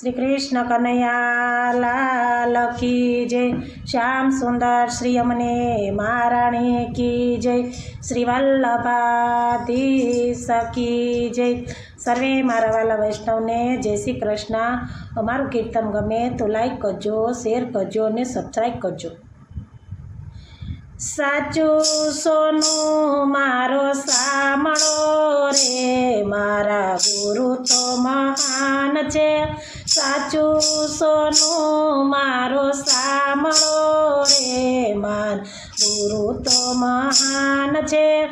શ્રી કૃષ્ણ કનૈયા લાલ કી જય. શ્યામ સુંદર શ્રી અમને મહારાણી કી જય. શ્રી વલ્લભાધીશ કી જય. સર્વે મારા વાલા વૈષ્ણવને જય શ્રી કૃષ્ણ. અમારું કીર્તન ગમે તો લાઈક કરજો શેર કરજો અને સબસ્ક્રાઈબ કરજો. સાચું સોનું મારો સામળો સાચું સોનું મારો સામળો રે માન. ગુરુ તો મહાન છે.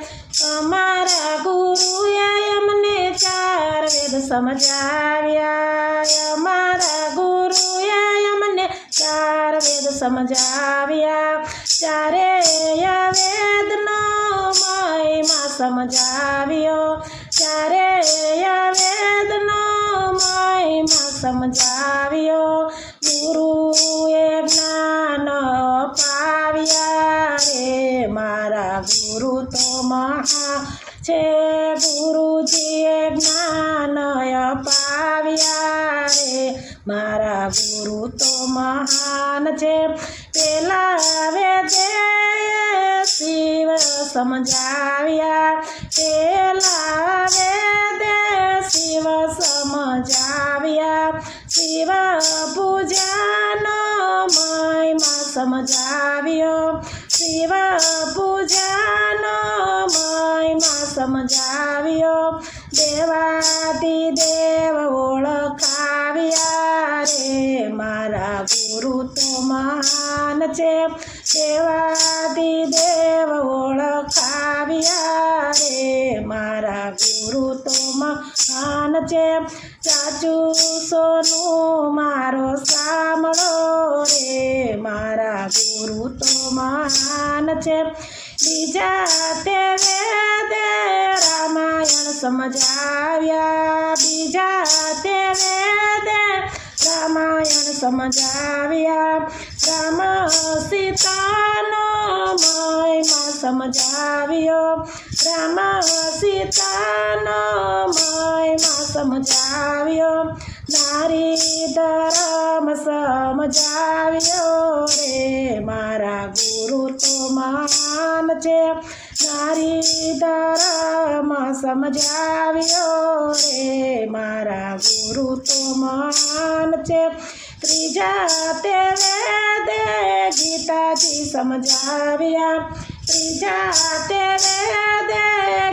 અમારા ગુરુએ અમને ચાર વેદ સમજાવ્યા. અમારા ગુરુએ અમને ચાર વેદ સમજાવ્યા. ચારે વેદનો મહિમા સમજાવ્યો છે ગુરુજીએ જ્ઞાન અપાવ્યા રે. મારા ગુરુ તો મહાન છે. પેલા વેદે શિવ સમજાવ્યા. પેલા વેદે શિવ સમજાવ્યા. શિવ પૂજાનો મહિમા સમજાવ્યો. શિવ પૂજાનો મહિમા સમજાવ્યો. દેવાતી દેવ ઓળખાવ્યા રે. મારા ગુરુ તો મહાન છે. દેવાદિ તો મહાન છે. ચાચુ સોનું, મારો સાંભળો રે. મારા ગુરુ તો મહાન છે. બીજા તે વેદે રામાયણ સમજાવ્યા. બીજા તે વેદે રામાયણ સમજાવ્યા. રામ સીતાનો મહિમા સમજાવ્યો. રામ સીતાનો મહિમા સમજાવ્યો. નારી ધરમ સમજાવ્યો રે. મારા ગુરુ તો માન છે. નારી ધરમ સમજાવ્યો રે. મારા ગુરુ તો માન છે. ત્રીજા તે ગીતાજી સમજાવ્યા. ત્રીજા તેરે દે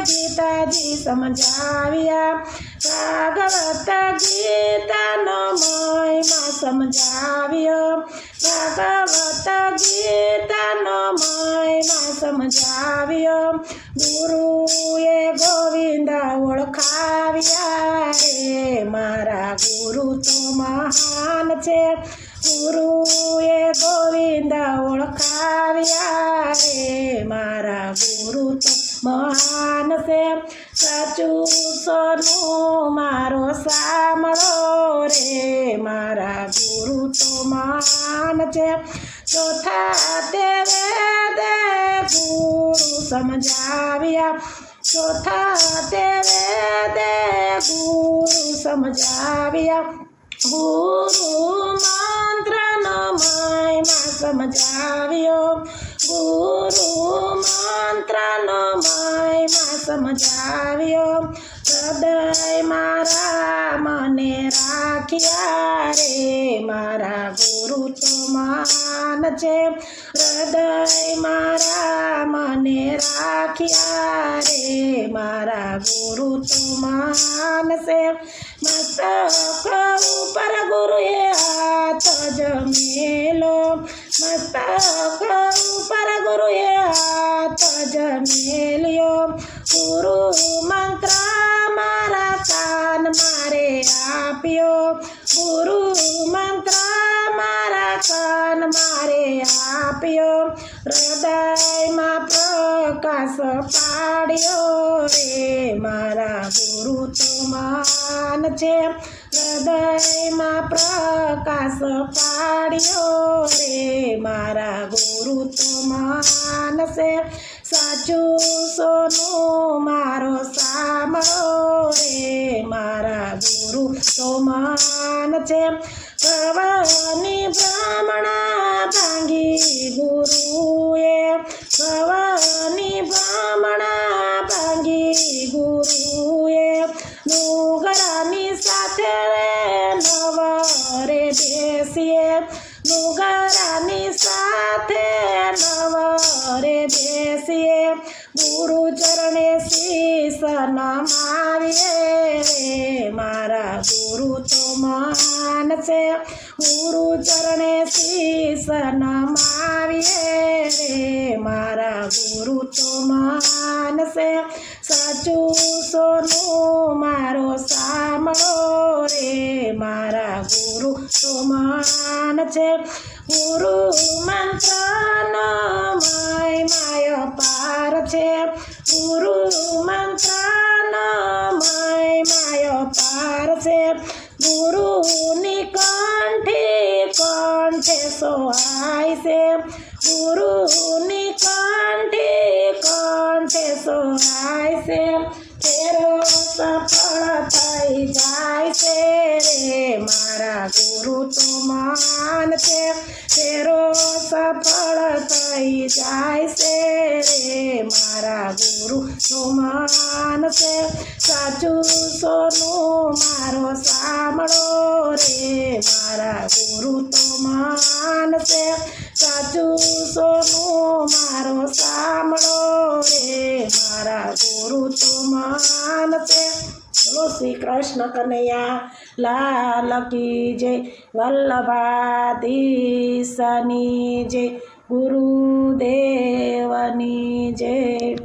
ગીતાજી સમજાવ્યા. ભાગવત ગીતાનો મહિમા સમજાવ્યો. ભાગવત ગીતાનો મહિમા સમજાવ્યો ગુરુએ ગોવિંદ ઓળખાવ્યા રે. મારા ગુરુ તો મહાન છે. ગુરુએ ગોવિંદ ઓળખાવ્યા રે. મારા ગુરુ તો મહાન છે. સાચું સોનું મારો સામળો રે. મારા ગુરુ તો મહાન છે. ચોથા દેવે દે ગુરુ સમજાવ્યા. ચોથા દેવે દે ગુરુ સમજાવ્યા. ગુરુ મંત્રનો મહિમા સમજાવ્યો. ગુરુ મંત્રનો મહિમા સમજાવ્યો. હૃદય મારા મને રાખ્યા રે મારા ગુરુ તો મહાન છે હૃદય મારા મને રાખ્યા રે મારા ગુરુ તો મહાન છે મસ્તક ઉપર ગુરુએ હાથ જમેલો મસ્તક ઉપર ગુરુએ હાથ જમેલ્યો ગુરુ મંત્ર આપ્યો. હૃદયમાં પ્રકાશ પાડ્યો રે. મારા ગુરુ તો માન છે. હૃદયમાં પ્રકાશ પાડ્યો રે. મારા ગુરુ તો માન છે. સાચું સોનું મારો સાંભળો રે. મારા ગુરુ તો માન છે. ભવાની બ્રાહ્મણા ભાંગી ગુરુએ ભવાની બ્રાહ્મણા ભાંગી ગુરુએ નુગરાની સાથે નવરે બેસીએ. નુગરાની સાથે નવરે બેસીએ. ગુરુ ચરણે શીશ રે. મારા ગુરુ તો મહાન છે. ગુરુ ચરણે શીશ નમાવીએ રે. મારા ગુરુ તો મહાન છે. સાચું સોનું મારો સાંભળો રે. મારા ગુરુ તો મહાન છે. ગુરુ મંત્રનો કંઠે સોહાય છે. ગુરુની કંઠે કંઠે સોહાય છે? તેરો સફળ થઈ જાય છે રે. મારા ગુરુ તો માન છે. તેરો સફળ થઈ જાય છે રે. મારા ગુરુ તો માન છે. સાચું સોનું છે બોલો શ્રી કૃષ્ણ કનૈયા. લાલ કી જય. વલ્લભાધીશની જય. ગુરુદેવની જય.